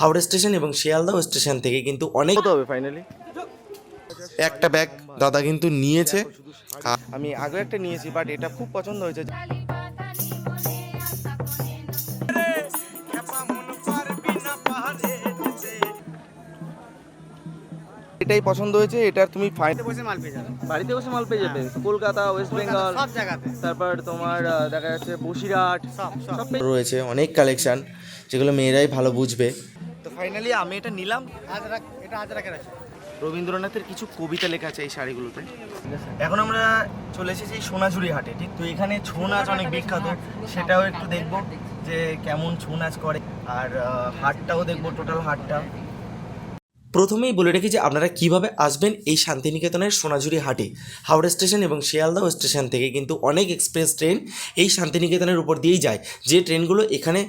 Howrah station এবং Sealdah station থেকে কিন্তু অনেক কত হবে ফাইনালি একটা ব্যাগ দাদা কিন্তু নিয়েছে। আমি আগে একটা নিয়েছি বাট এটা খুব পছন্দ হয়েছে। এটাই পছন্দ হয়েছে এটা তুমি ফাইন বসে মাল পেয়ে যাবে। বাড়িতে বসে মাল পেয়ে যাবে। কলকাতা ওয়েস্ট বেঙ্গল সব জায়গাতে। তারপর তোমার দেখা যাচ্ছে বসিরহাট। সব রয়েছে অনেক কালেকশন যেগুলো মেয়েরাই ভালো বুঝবে। তো ফাইনালি আমি এটা নিলাম। এটা আছে রবীন্দ্রনাথের কিছু কবিতা লেখা আছে এই শাড়িগুলোতে। এখন আমরা চলে এসেছি সোনাঝুরি হাটে। ঠিক তো এখানে ছৌ নাচ অনেক বিখ্যাত। সেটাও একটু দেখব যে কেমন ছৌ নাচ করে। আর হাটটাও দেখব টোটাল হাটটা। প্রথমেই বলে রেখি যে আপনারা কীভাবে আসবেন এই শান্তিনিকেতনের সোনাঝুরি হাটে। হাওড়া স্টেশন এবং শিয়ালদহ স্টেশন থেকে কিন্তু অনেক এক্সপ্রেস ট্রেন এই শান্তিনিকেতনের উপর দিয়েই যায়। যে ট্রেনগুলো এখানে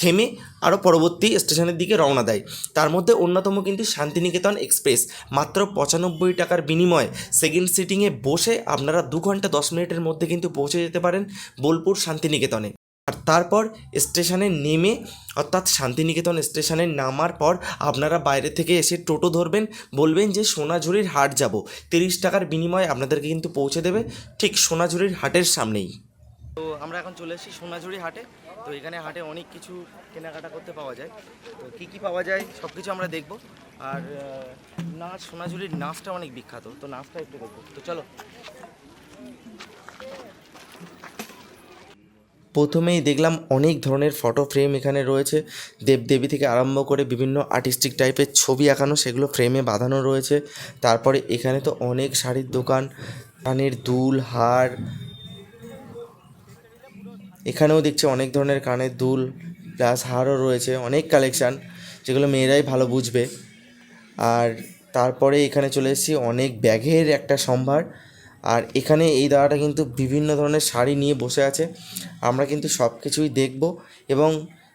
থেমে আরও পরবর্তী স্টেশনের দিকে রওনা দেয়। তার মধ্যে অন্যতম কিন্তু শান্তিনিকেতন এক্সপ্রেস। মাত্র পঁচানব্বই টাকার বিনিময়ে সেকেন্ড সিটিংয়ে বসে আপনারা দু ঘণ্টা দশ মিনিটের মধ্যে কিন্তু পৌঁছে যেতে পারেন বোলপুর শান্তিনিকেতনে। আর তারপর স্টেশনে নেমে, অর্থাৎ শান্তিনিকেতন স্টেশনে নামার পর আপনারা বাইরে থেকে এসে টোটো ধরবেন, বলবেন যে সোনাঝুরির হাট যাব। তিরিশ টাকার বিনিময়ে আপনাদেরকে কিন্তু পৌঁছে দেবে ঠিক সোনাঝুরির হাটের সামনেই। তো আমরা এখন চলে এসেছি সোনাঝুরি হাটে। তো এখানে হাটে অনেক কিছু কেনাকাটা করতে পাওয়া যায়। তো কী কী পাওয়া যায় সব কিছু আমরা দেখব। আর নাচ সোনাঝুরির নাচটা অনেক বিখ্যাত। তো নাচটা একটু দেখব। তো চলো। প্রথমেই দেখলাম অনেক ধরনের ফটো ফ্রেম এখানে রয়েছে। দেবদেবী থেকে আরম্ভ করে বিভিন্ন আর্টিস্টিক টাইপের ছবি আঁকানো, সেগুলো ফ্রেমে বাঁধানো রয়েছে। তারপরে এখানে তো অনেক শাড়ির দোকান, কানের দুল, হার। এখানেও দেখছি অনেক ধরনের কানের দুল প্লাস হারও রয়েছে, অনেক কালেকশান যেগুলো মেয়েরাই ভালো বুঝবে। আর তারপরে এখানে চলে এসেছি, অনেক ব্যাগের একটা সম্ভার। আর এখানে এই দাদাটা কিন্তু বিভিন্ন ধরনের শাড়ি নিয়ে বসে আছে। আমরা কিন্তু সব কিছুই দেখব এবং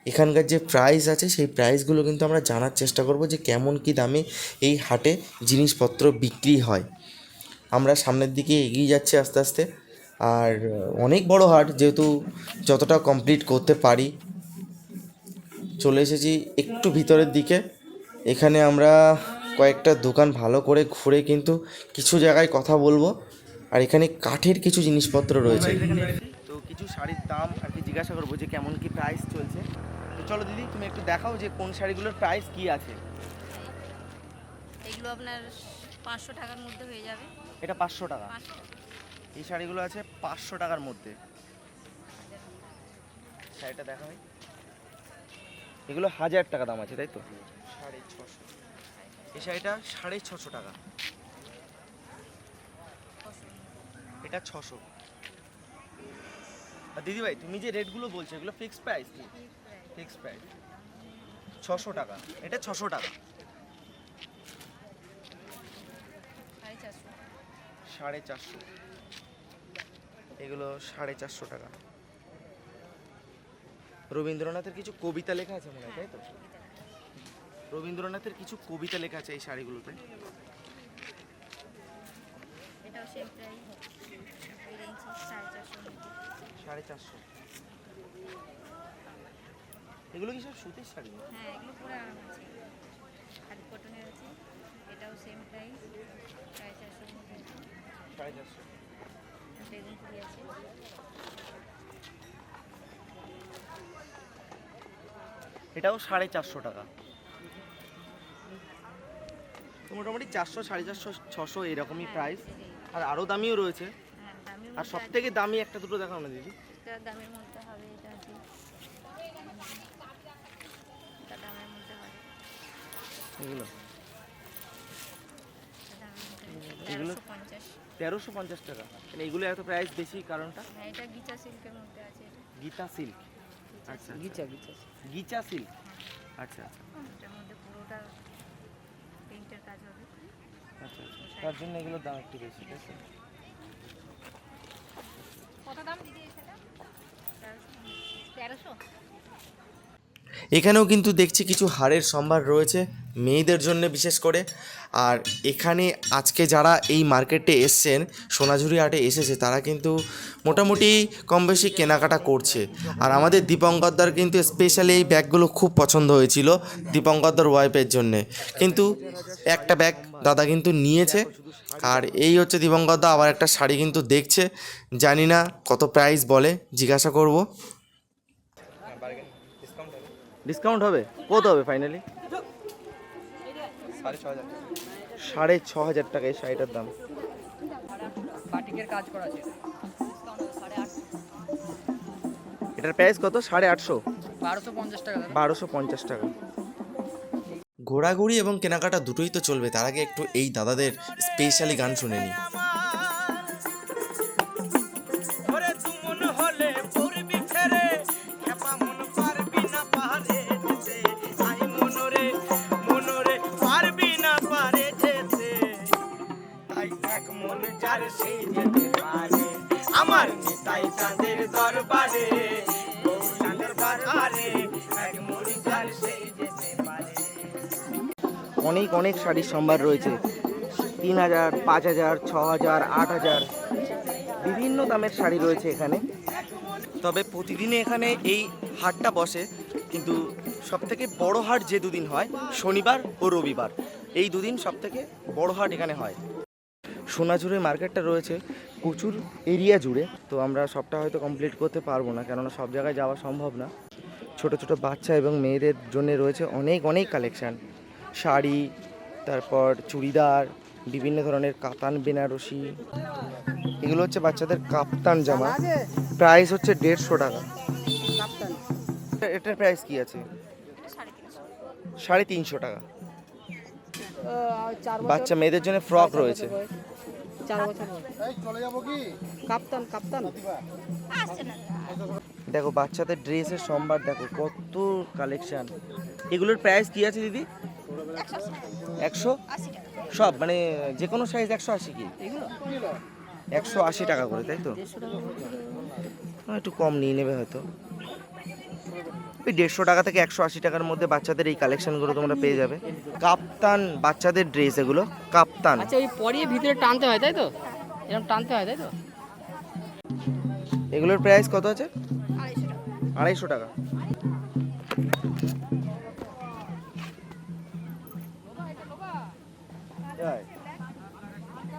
এখানকার যে প্রাইস আছে, সেই প্রাইসগুলো কিন্তু আমরা জানার চেষ্টা করব যে কেমন কি দামে এই হাটে জিনিসপত্র বিক্রি হয়। আমরা সামনের দিকে এগিয়ে যাচ্ছি আস্তে আস্তে। আর অনেক বড় হাট, যেহেতু যতটা কমপ্লিট করতে পারি। চলে এসেছি একটু ভিতরের দিকে। এখানে আমরা কয়েকটা দোকান ভালো করে ঘুরে কিন্তু কিছু জায়গায় কথা বলব। আর এখানে কাঠের কিছু জিনিসপত্র রয়েছে। তো কিছু শাড়ির দাম আর কি জিজ্ঞাসা করব যে কেমন কি প্রাইস চলছে। তো চলো দিদি তুমি একটু দেখাও যে কোন শাড়িগুলোর প্রাইস কি আছে। এগুলো আপনার পাঁচশো টাকার মধ্যে হয়ে যাবে। এটা পাঁচশো টাকা। এই শাড়িগুলো আছে পাঁচশো টাকার মধ্যে। শাড়িটা দেখা হয়। এগুলো হাজার টাকা দাম আছে তাই তো? সাড়ে ছশো। এই শাড়িটা সাড়ে ছশো টাকা। এটা ছশো। আর দিদিভাই তুমি যে রেটগুলো বলছো এগুলো ফিক্স প্রাইস কি? ফিক্স প্রাইস ছশো টাকা। এটা ছশো টাকা। সাড়ে চারশো। সাড়ে চারশো। এগুলো সাড়ে চারশো টাকা। রবীন্দ্রনাথের কিছু কবিতা লেখা আছে মনে হয় তাই তো? রবীন্দ্রনাথের কিছু কবিতা লেখা আছে এই শাড়িগুলোতে। রেঞ্জ সাড়ে চারশো সাড়ে চারশো। এগুলো কি সব সুতির শাড়ি? হ্যাঁ এগুলো পুরো আরাম আছে। হাতি কটনের আছে। এটাও সেম প্রাইস সাড়ে চারশোর মধ্যে সাড়ে চারশো। বেগুন ফুলি আছে। এটাও সাড়ে চারশো টাকা। মোটামুটি চারশো সাড়ে চারশো ছশো এরকমই প্রাইস আর আরও দামিও রয়েছে। হ্যাঁ আর সব থেকে দামি একটা দুটো দেখাও না দিদি। দামের মধ্যে হবে এটা দামের মধ্যে হবে। এগুলো? এটা দামের মধ্যে এগুলো? তেরোশো পঞ্চাশ। টাকা। মানে এগুলো এত প্রাইস বেশি কারণটা হ্যাঁ এটা গিচা সিল্কের মধ্যে আছে গীতা সিল্ক। আচ্ছা গিচা গিচা গিচা সিল্ক। আচ্ছা আচ্ছা। এটার মধ্যে পুরোটা পেইন্টের কাজ হবে। আচ্ছা আচ্ছা। তার জন্য এগুলোর দাম একটু বেশি ঠিক আছে কত দাম দিদি সেটা তেরোশো? এখানেও কিন্তু দেখছি কিছু হাড়ের সম্ভার রয়েছে মেয়েদের জন্য বিশেষ করে। আর এখানে আজকে যারা এই মার্কেটে এসছেন, সোনাঝুরি হাটে এসেছে, তারা কিন্তু মোটামুটি কম বেশি কেনাকাটা করছে। আর আমাদের দীপঙ্করদার কিন্তু স্পেশালি এই ব্যাগগুলো খুব পছন্দ হয়েছিল দীপঙ্করদার ওয়াইফের জন্যে। কিন্তু একটা ব্যাগ দাদা কিন্তু নিয়েছে, আর এই হচ্ছে দীপঙ্করদা আবার একটা শাড়ি কিন্তু দেখছে। জানি না কত প্রাইস বলে, জিজ্ঞাসা করব। ডিসকাউন্ট হবে? কত হবে ফাইনালি সাড়ে ছ হাজার টাকা এই শাড়িটার দাম। বাটিকের কাজ করা আছে। এটার প্রাইস কত? সাড়ে আটশো? পঞ্চাশ টাকা। বারোশো পঞ্চাশ টাকা। ঘোরাঘুরি এবং কেনাকাটা দুটোই তো চলবে তার আগে একটু এই দাদাদের স্পেশালি গান শুনে নিই। দরবারে গৌরাঙ্গের বাজারে এক যার সেই যেতে পারে। অনেক অনেক শাড়ির সম্ভার রয়েছে। তিন হাজার পাঁচ হাজার ছ হাজার আট হাজার বিভিন্ন দামের শাড়ি রয়েছে এখানে। তবে প্রতিদিনে এখানে এই হাটটা বসে কিন্তু সবথেকে বড় হাট যে দুদিন হয় শনিবার ও রবিবার। এই দুদিন সবথেকে বড় হাট এখানে হয়। সোনাঝুরি মার্কেটটা রয়েছে। প্রচুর এরিয়া জুড়ে তো আমরা সবটা হয়তো কমপ্লিট করতে পারব না কেননা সব জায়গায় যাওয়া সম্ভব না। ছোট ছোট বাচ্চা এবং মেয়েদের জন্য রয়েছে অনেক অনেক কালেকশান শাড়ি তারপর চুড়িদার বিভিন্ন ধরনের কাতান বেনারসি। এগুলো হচ্ছে বাচ্চাদের কাপ্তান জামা। প্রাইস হচ্ছে দেড়শো টাকা। এটার প্রাইস কি আছে? সাড়ে তিনশো। টাকা। বাচ্চা মেয়েদের জন্য ফ্রক রয়েছে। চার বছর কাপ্তান কাপ্তান। দেখো বাচ্চাদের ড্রেসের সম্ভার দেখো কত কালেকশন এগুলোর প্রাইস কি আছে দিদি? একশো? সব মানে যে কোনো সাইজ একশো আশি কি? একশো আশি টাকা করে তাই তো? একটু কম নিয়ে নেবে হয়তো। ওই দেড়শো টাকা থেকে একশো আশি টাকার মধ্যে বাচ্চাদের এই কালেকশনগুলো তোমরা পেয়ে যাবে। কাপ্তান বাচ্চাদের ড্রেস এগুলো কাপ্তান। আচ্ছা ওই পরিয়ে ভিতরে টানতে হয় তাই তো? এরকম টানতে হয় তাই তো? এগুলোর প্রাইস কত আছে? আড়াইশো টাকা।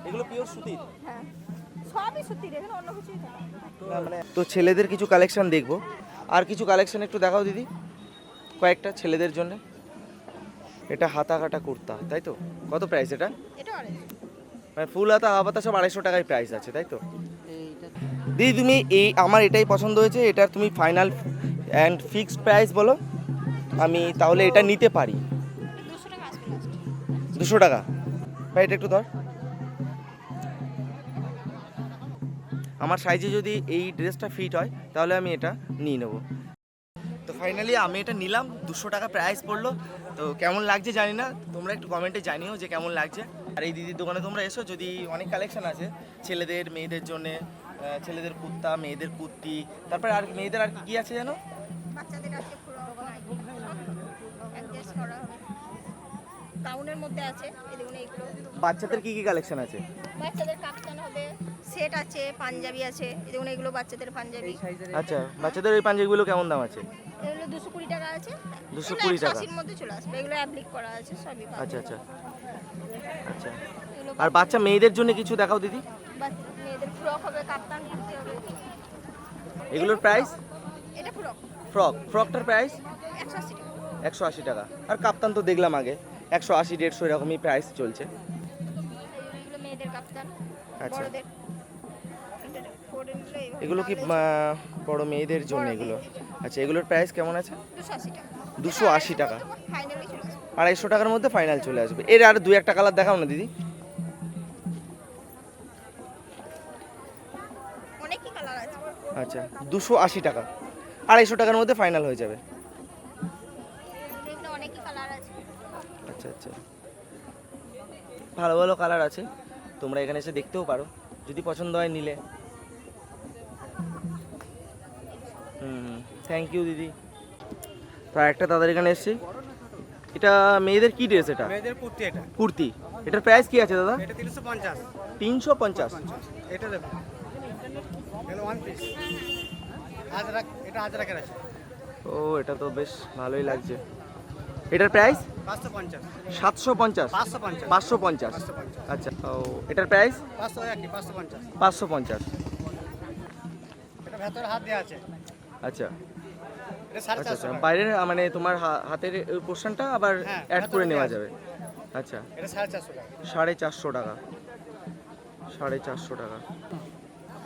এগুলো পিওর সুতির? হ্যাঁ। মানে তো ছেলেদের কিছু কালেকশন দেখব। আর কিছু কালেকশন একটু দেখাও দিদি কয়েকটা ছেলেদের জন্য। এটা হাতা কাটা কুর্তা তাই তো? কত প্রাইস এটা? মানে ফুল হাতা হাতা সব আড়াইশো টাকায় প্রাইস আছে তাই তো? দিদি তুমি এই আমার এটাই পছন্দ হয়েছে এটার তুমি ফাইনাল অ্যান্ড ফিক্সড প্রাইস বলো। আমি তাহলে এটা নিতে পারি। দুশো টাকা। ভাই এটা একটু ধর। আমার সাইজে যদি এই ড্রেসটা ফিট হয়, তাহলে আমি এটা নিয়ে নেব। তো ফাইনালি আমি এটা নিলাম, দুশো টাকা প্রাইস পড়ল। তো কেমন লাগছে জানি না, তোমরা একটু কমেন্টে জানিও যে কেমন লাগছে। আর এই দিদির দোকানে তোমরা এসো, যদি অনেক কালেকশন আছে, ছেলেদের, মেয়েদের জন্যে ছেলেদের কুর্তা, মেয়েদের কুর্তি, তারপরে আর মেয়েদের আর কি কি আছে জানো গাউনের মধ্যে আছে। এই দেখুন এইগুলো। বাচ্চাদের কি কি কালেকশন আছে? বাচ্চাদের কাপ্তান হবে সেট আছে পাঞ্জাবি আছে। এই দেখুন এগুলো বাচ্চাদের পাঞ্জাবি। আচ্ছা বাচ্চাদের ওই পাঞ্জাবিগুলো কেমন দাম আছে? এগুলো দুশো কুড়ি টাকা আছে। 220 টাকা। আশির মধ্যে চলে আসবে। এগুলো অ্যাপ্লিক করা আছে সবই আচ্ছা আচ্ছা। আচ্ছা। আর বাচ্চা মেয়েদের জন্য কিছু দেখাও দিদি? বাচ্চা- মেয়েদের ফ্রক হবে কাপ্তান কুর্তি হবে। এগুলোর প্রাইস এটা ফ্রক ফ্রক ফ্রকটার প্রাইস একশো আশি টাকা। একশো আশি টাকা। আর কাপ্তান তো দেখলাম আগে। একশো আশি দেড়শো এরকমই প্রাইস চলছে। এগুলো আচ্ছা। এগুলো। কি বড় মেয়েদের জন্য এগুলো? আচ্ছা এগুলোর প্রাইস কেমন আছে? দুশো আশি টাকা। আড়াইশো টাকার মধ্যে ফাইনাল চলে আসবে। এর আর দু একটা কালার দেখাও না দিদি। আচ্ছা দুশো আশি টাকা। আড়াইশো টাকার মধ্যে ফাইনাল হয়ে যাবে এগুলো অনেকই কালার আছে আচ্ছা আচ্ছা ভালো ভালো কালার আছে তোমরা এখানে এসে দেখতেও পারো। যদি পছন্দ হয় নিলে। হুম থ্যাংক ইউ দিদি। তো একটা দাদার এখানে এসেছি। এটা মেয়েদের কি ড্রেস এটা? মেয়েদের কুর্তি এটা। কুর্তি। এটার প্রাইস কি আছে দাদা? এটা তিনশো পঞ্চাশ। তিনশো পঞ্চাশ। এটা দেখুন এটা ওয়ান পিস এটা আছে। ও এটা তো বেশ ভালোই লাগছে। এটার প্রাইস সাতশো পঞ্চাশ? পাঁচশো পঞ্চাশ। আচ্ছা ও এটার প্রাইস পাঁচশো পঞ্চাশ। আছে। আচ্ছা। আচ্ছা আচ্ছা বাইরের মানে তোমার হাতের পোর্শনটা আবার অ্যাড করে নেওয়া যাবে। আচ্ছা। সাড়ে চারশো টাকা। সাড়ে চারশো টাকা।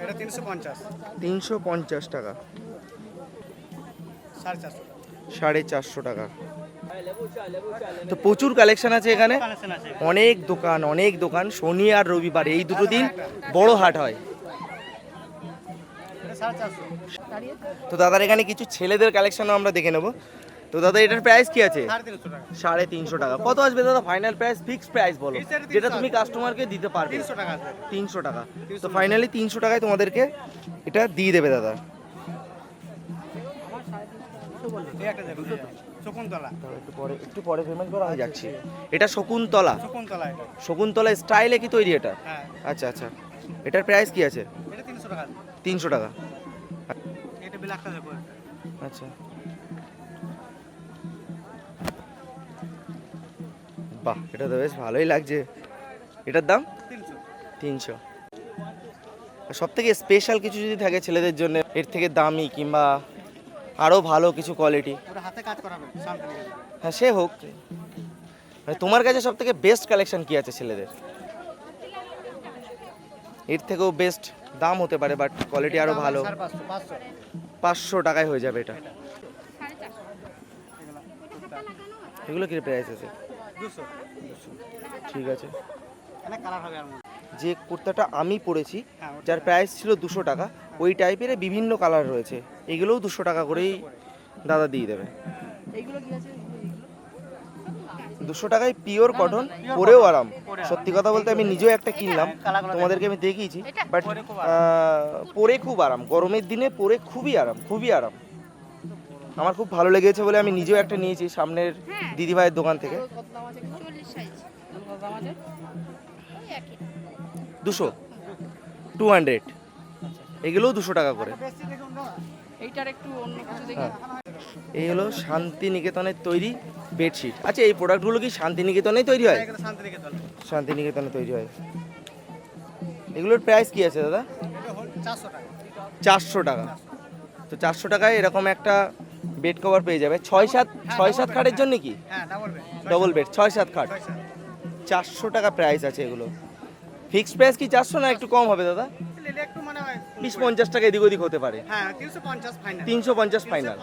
এটা তিনশো পঞ্চাশ। তিনশো পঞ্চাশ টাকা। সাড়ে চারশো টাকা। তো প্রচুর কালেকশন আছে এখানে। অনেক দোকান অনেক দোকান, শনি আর রবিবার, এই দুটো দিন বড় হাট হয়। তো দাদার এখানে কিছু ছেলেদের কালেকশনও আমরা দেখে নেব। তো দাদা, এটার প্রাইস কি আছে? সাড়ে তিনশো টাকা। কত আসবে দাদা? ফাইনাল প্রাইস ফিক্সড প্রাইস বলো। যেটা তুমি কাস্টমারকে দিতে পারবে। তিনশো টাকা। তো ফাইনালি তিনশো টাকায় তোমাদেরকে এটা দিয়ে দেবে দাদা। শকুন্তলা। একটু পরে একটু পরে পেমেন্ট করা হয়ে যাচ্ছে। এটা শকুন্তলা। শকুন্তলা এটা। শকুন্তলা স্টাইলে কি তৈরি এটা? হ্যাঁ। আচ্ছা আচ্ছা। এটার প্রাইস কি আছে? এটা তিনশো টাকা। তিনশো টাকা। এটা বিলাকটা দেখুন আচ্ছা। বাহ এটা তো বেশ ভালোই লাগছে। এটার দাম? তিনশো। সব থেকে স্পেশাল কিছু যদি থাকে ছেলেদের জন্য এর থেকে দামি কিংবা আরও ভালো কিছু কোয়ালিটি ওটা হাতে কাজ করাবে শান্তিনিকেতন হ্যাঁ সে হোক। মানে তোমার কাছে সব থেকে বেস্ট কালেকশন কি আছে ছেলেদের? এর থেকেও বেস্ট দাম হতে পারে বাট কোয়ালিটি আরও ভালো। পাঁচশো টাকায় হয়ে যাবে এটা। এগুলো কি প্রাইস আছে? ঠিক আছে। এখানে কালার হবে আর মধ্যে যে কুর্তাটা আমি পরেছি হ্যাঁ যার প্রাইস ছিল দুশো টাকা ওই টাইপের বিভিন্ন কালার রয়েছে। এগুলোও দুশো টাকা করেই দাদা দিয়ে দেবে। দুশো টাকায় পিওর কটন পরেও আরাম সত্যি কথা বলতে আমি নিজেও একটা কিনলাম তোমাদেরকে আমি দেখিয়েছি বাট পরে খুব আরাম গরমের দিনে পরে খুবই আরাম খুবই আরাম আমার খুব ভালো লেগেছে বলে আমি নিজেও একটা নিয়েছি সামনের দিদিভাইয়ের দোকান থেকে দুশো টু হান্ড্রেড এগুলোও দুশো টাকা করে এইটার একটু অন্য কিছু দেখি। হ্যাঁ। এই হলো শান্তিনিকেতনের তৈরি বেডশিট। আচ্ছা এই প্রোডাক্টগুলো কি শান্তিনিকেতনেই তৈরি হয়? শান্তিনিকেতন। শান্তিনিকেতনে তৈরি হয়। এগুলোর প্রাইস কি আছে দাদা? চারশো টাকা। তো চারশো টাকায় এরকম একটা বেড কভার পেয়ে যাবে। ছয় সাত ছয় সাত খাটের জন্য কি? হ্যাঁ ডাবল বেড ডবল বেড ছয় সাত খাট। চারশো টাকা প্রাইস আছে এগুলো। ফিক্সড প্রাইস কি চারশো না একটু কম হবে দাদা? মানে বিশ পঞ্চাশ টাকা এদিক ওদিক হতে পারে। হ্যাঁ তিনশো পঞ্চাশ ফাইনাল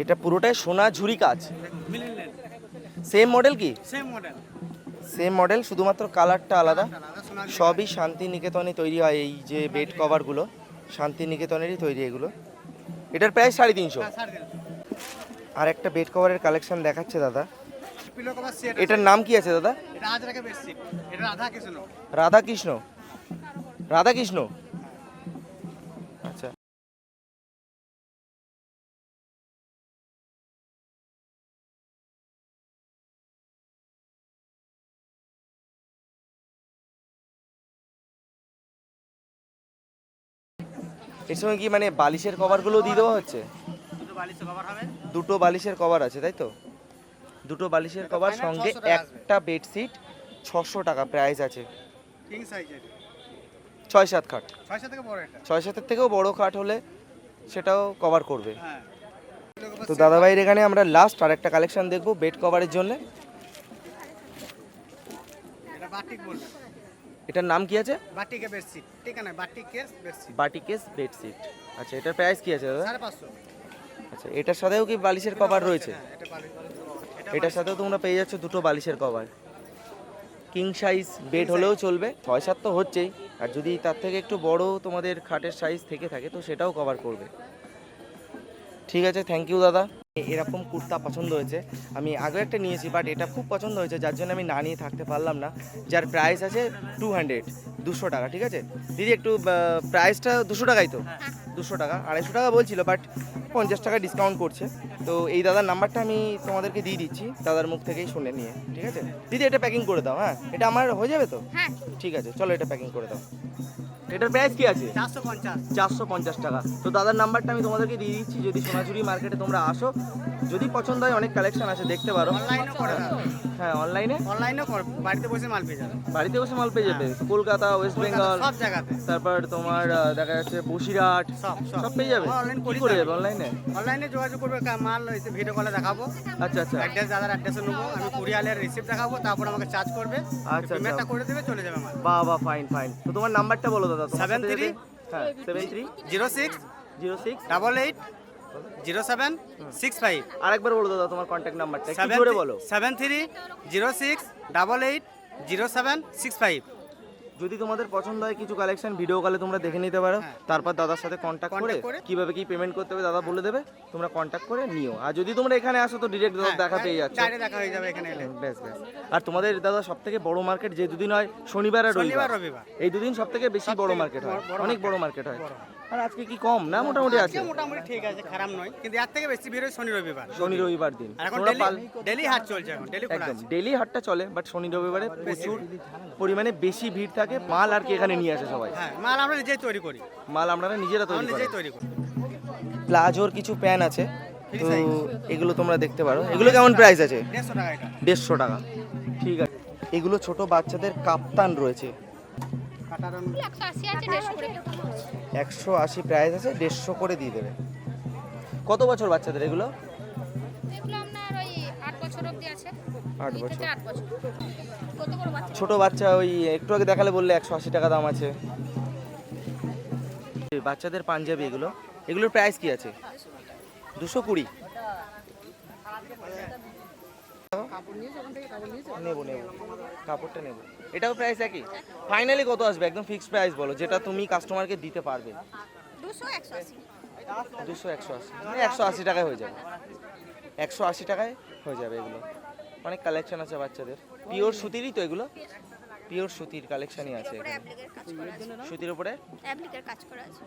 এটা পুরোটাই সোনা ঝুরি কাজ। সেম মডেল কি? সেম মডেল সেম মডেল শুধুমাত্র কালারটা আলাদা। সবই শান্তিনিকেতনে তৈরি হয় এই যে বেড কভারগুলো শান্তিনিকেতনেরই তৈরি এগুলো। এটার প্রাইস সাড়ে তিনশো। আর একটা বেড কভারের কালেকশন দেখাচ্ছে দাদা। এটার নাম কি আছে দাদা? রাধা কৃষ্ণ। রাধাকৃষ্ণ। রাধাকৃষ্ণ? আচ্ছা। এর সঙ্গে কি মানে বালিশের কভারগুলো দিয়ে দেওয়া হচ্ছে? দুটো বালিশে কভার হবে। দুটো বালিশের কভার আছে তাই তো? দুটো বালিশের কভার সঙ্গে 600 টাকা আসবে। একটা বেডশিট ছশো টাকা প্রাইস আছে। কিং ছয় সাত খাট। ছয় সাত থেকে বড় এটা? ছয় সাতের থেকেও বড় খাট হলে সেটাও কভার করবে। হ্যাঁ। তো দাদাভাইয়ের এখানে আমরা লাস্ট আর একটা কালেকশন দেখব বেড কভারের জন্য। এটা বাটিক বলবে এটার নাম কি আছে? বাটিকে বেডশিট ঠিক আছে বাটিকের বেডশিট বাটিকেস বেডশিট আচ্ছা এটার প্রাইস কি আছে দাদা? সাড়ে পাঁচশো। আচ্ছা এটার সাথেও কি বালিশের কভার রয়েছে? হ্যাঁ এটা বালিশ এটার সাথেও তোমরা পেয়ে যাচ্ছ দুটো বালিশের কভার। কিং সাইজ বেড হলেও চলবে ছয় সাত তো হচ্ছেই। আর যদি তার থেকে একটু বড় তোমাদের খাটের সাইজ থেকে থাকে তো সেটাও কভার করবে। ঠিক আছে থ্যাংক ইউ দাদা। এরকম কুর্তা পছন্দ হয়েছে। আমি আগে একটা নিয়েছি বাট এটা খুব পছন্দ হয়েছে যার জন্য আমি না নিয়ে থাকতে পারলাম না। যার প্রাইস আছে টু হান্ড্রেড দুশো টাকা ঠিক আছে? দিদি একটু প্রাইসটা দুশো টাকাই তো? দুশো টাকা আড়াইশো টাকা বলছিল বাট পঞ্চাশ টাকা ডিসকাউন্ট করছে। তো এই দাদার নাম্বারটা আমি তোমাদেরকে দিয়ে দিচ্ছি দাদার মুখ থেকেই শুনে নিয়ে ঠিক আছে? দিদি এটা প্যাকিং করে দাও হ্যাঁ? এটা আমার হয়ে যাবে তো? হ্যাঁ। ঠিক আছে চলো এটা প্যাকিং করে দাও। এটার প্রাইস কি আছে? চারশো পঞ্চাশ। টাকা। তো দাদার নাম্বারটা আমি তোমাদেরকে দিয়ে দিচ্ছি যদি সোনাঝুরি মার্কেটে তোমরা আসো। যদি পছন্দ হয় অনেক কালেকশন আছে দেখতে পারো। হ্যাঁ অনলাইনে অনলাইনও কর বাড়িতে বসে মাল পেয়ে যাবে। বাড়িতে বসে মাল পেয়ে যাবে। কলকাতা ওয়েস্ট বেঙ্গল সব জায়গাতে। তারপর তোমার দেখা যাচ্ছে বসিরহাট সব সব। পেয়ে যাবে? অনলাইন কি করে যাবে অনলাইনে অনলাইনে যোগাযোগ করবে মাল এসে ভিডিও কলে দেখাবো। আচ্ছা আচ্ছা। অ্যাড্রেস দাদার অ্যাড্রেসে নেব আমি কুরিয়ালের রিসিপ্ট দেখাবো তারপর আমাকে চার্জ করবে। আচ্ছা। পেমেন্টটা করে দেবে চলে যাবে মাল বাহ বাহ ফাইন ফাইন তো তোমার নাম্বারটা বলো দাদা three? যদি- হ্যাঁ seven three zero six zero six double eight zero seven six five আরেকবার বলো দাদা তোমার কন্ট্যাক্ট নাম্বারটা সেভেন জোরে বলো। Seven three zero six double eight zero seven six five যদি তোমাদের পছন্দ হয় কিছু কালেকশন ভিডিও কলে তোমরা দেখে নিতে পারো। হ্যাঁ। তারপর দাদার সাথে কন্ট্যাক্ট করে কীভাবে কি পেমেন্ট করতে হবে দাদা বলে দেবে তোমরা কন্ট্যাক্ট করে নিও। আর যদি তোমরা এখানে আসো তো ডিরেক্ট দাদা দেখা পেয়ে যাচ্ছে। দেখা হয়ে যাবে এখানে এলে। বেশ বেশ। আর তোমাদের দাদা সব থেকে বড় মার্কেট যে দুদিন হয় শনিবার আর রবিবার। রবিবার। এই দুদিন সব থেকে বেশি বড় মার্কেট হয়। অনেক বড় মার্কেট হয়। আর আজকে কি কম? না মোটামুটি আছে। মোটামুটি ঠিক আছে খারাপ নয়। কিন্তু এর থেকে বেশি ভিড় হয় শনি রবিবার। শনি রবিবার দিন। এখন ডেলি ডেলি হাট চলছে এখন ডেলি খোলা একদম আছে। ডেলি হাটটা চলে বাট শনি রবিবারে প্রচুর পরিমাণে বেশি ভিড় থাকে মাল আর কি এখানে নিয়ে আসে সবাই। হ্যাঁ মাল আমরা নিজেই তৈরি করি। মাল আপনারা নিজেরা তৈরি করেন নিজেই তৈরি করি। প্লাজোর কিছু প্যান আছে তো এগুলো তোমরা দেখতে পারো। এগুলো কেমন প্রাইস আছে? দেড়শো টাকা এটা। দেড়শো টাকা। ঠিক আছে। এগুলো ছোট বাচ্চাদের কাপ্তান রয়েছে। একশো আশি প্রাইস আছে দেড়শো করে দিয়ে দেবে। কত বছর বাচ্চাদের এগুলো? আট বছর ছোট বাচ্চা ওই একটু আগে দেখালে বললে একশো আশি টাকা দাম আছে। বাচ্চাদের পাঞ্জাবি এগুলো। এগুলোর প্রাইস কি আছে? দুশো কুড়ি। নেব নেব। কাপড়টা নেব। এটাও প্রাইস একই। ফাইনালি কত আসবে? একদম ফিক্সড প্রাইস বলো যেটা তুমি কাস্টমারকে দিতে পারবে। দুশো একশো আশি। দুশো একশো আশি। একশো আশি টাকায় হয়ে যাবে। একশো আশি টাকায় হয়ে যাবে এগুলো। অনেক কালেকশন আছে বাচ্চাদের। পিওর সুতিরই তো এগুলো? পিওর সুতির কালেকশনই আছে উপরে এখানে। অ্যাপ্লিকের কাজ করা আছে। সুতির উপরে? কাজ করা আছে।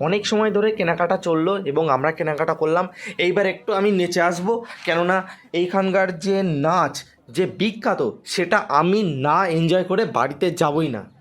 অনেক সময় ধরে কেনাকাটা চলল এবং আমরা কেনাকাটা করলাম। এইবার একটু আমি নেচে আসব, কেননা এইখানকার যে নাচ, যে বিখ্যাত, সেটা আমি না এনজয় করে বাড়িতে যাবই না।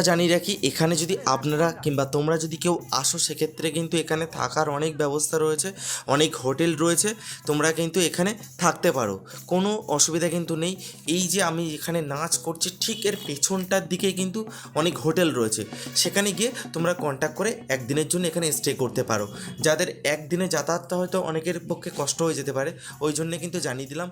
কথা জানিয়ে রাখি, এখানে যদি আপনারা কিংবা তোমরা যদি কেউ আসো, সেক্ষেত্রে কিন্তু এখানে থাকার অনেক ব্যবস্থা রয়েছে, অনেক হোটেল রয়েছে, তোমরা কিন্তু এখানে থাকতে পারো। কোনো অসুবিধা কিন্তু নেই। এই যে আমি এখানে নাচ করছি, ঠিক এর পেছনটার দিকে কিন্তু অনেক হোটেল রয়েছে। সেখানে গিয়ে তোমরা কন্ট্যাক্ট করে একদিনের জন্য এখানে স্টে করতে পারো। যাদের একদিনে যাতায়াতটা হয়তো অনেকের পক্ষে কষ্ট হয়ে যেতে পারে, ওই জন্যে কিন্তু জানিয়ে দিলাম।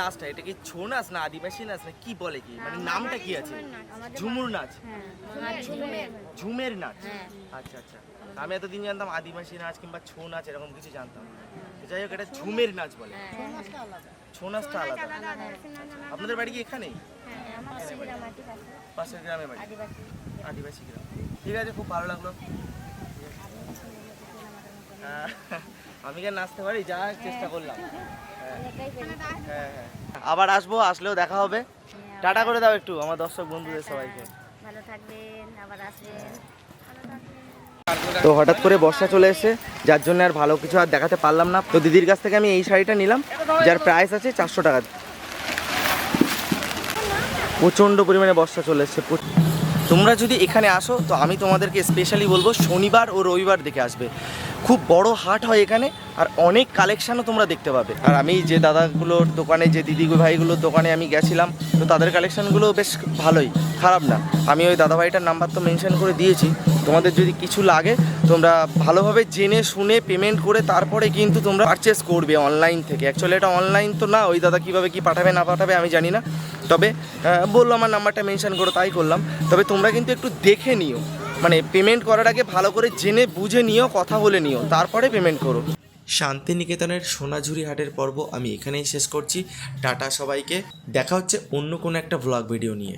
নাচটা এটা কি ছৌ নাচ না আদিবাসী নাচ না কি বলে কি? মানে নামটা কি আছে? ঝুমুর নাচ। ঝুমের নাচ। আচ্ছা আচ্ছা। আমি এতদিন জানতাম আদিবাসী নাচ কিংবা ছৌ নাচ এরকম কিছু জানতাম না। যাই হোক এটা ঝুমের নাচ বলে। ছৌ নাচটা আলাদা। আপনাদের বাড়ি কি এখানেই পাশের গ্রামে বাড়ি। আদিবাসী। গ্রাম। ঠিক আছে খুব ভালো লাগল। আমি কেন নাচতে পারি? যা চেষ্টা করলাম। হ্যাঁ হ্যাঁ আবার আসব আসলেও দেখা হবে। টাটা করে দাও একটু আমার দর্শক বন্ধুদের সবাইকে। ভালো থাকবেন আবার আসবেন। তো হঠাৎ করে বর্ষা চলে এসেছে যার জন্য আর ভালো কিছু আর দেখাতে পারলাম না। তো দিদির কাছ থেকে আমি এই শাড়িটা নিলাম যার প্রাইস আছে চারশো টাকা। প্রচণ্ড পরিমাণে বর্ষা চলে এসছে তোমরা যদি এখানে আসো, তো আমি তোমাদেরকে স্পেশালি বলব, শনিবার ও রবিবার দেখে আসবে। খুব বড় হাট হয় এখানে, আর অনেক কালেকশানও তোমরা দেখতে পাবে। আর আমি যে দাদাগুলোর দোকানে, যে দিদি ভাইগুলোর দোকানে আমি গেছিলাম, তো তাদের কালেকশানগুলো বেশ ভালোই, খারাপ না। আমি ওই দাদা ভাইটার নাম্বার তো মেনশন করে দিয়েছি। তোমাদের যদি কিছু লাগে, তোমরা ভালোভাবে জেনে শুনে পেমেন্ট করে তারপরে কিন্তু তোমরা পারচেস করবে অনলাইন থেকে। অ্যাকচুয়ালি এটা অনলাইন তো না, ওই দাদা কীভাবে কি পাঠাবে, না পাঠাবে আমি জানি না। তবে বলল আমার নাম্বারটা মেনশান করো, তাই করলাম। তবে তোমরা কিন্তু একটু দেখে নিও। মানে পেমেন্ট করার আগে ভালো করে জেনে বুঝে নিও, কথা বলে নিও, তারপরে পেমেন্ট করো। শান্তিনিকেতনের সোনাঝুরি হাটের পর্ব আমি এখানেই শেষ করছি। টাটা সবাইকে। দেখা হচ্ছে অন্য কোনো একটা ব্লগ ভিডিও নিয়ে।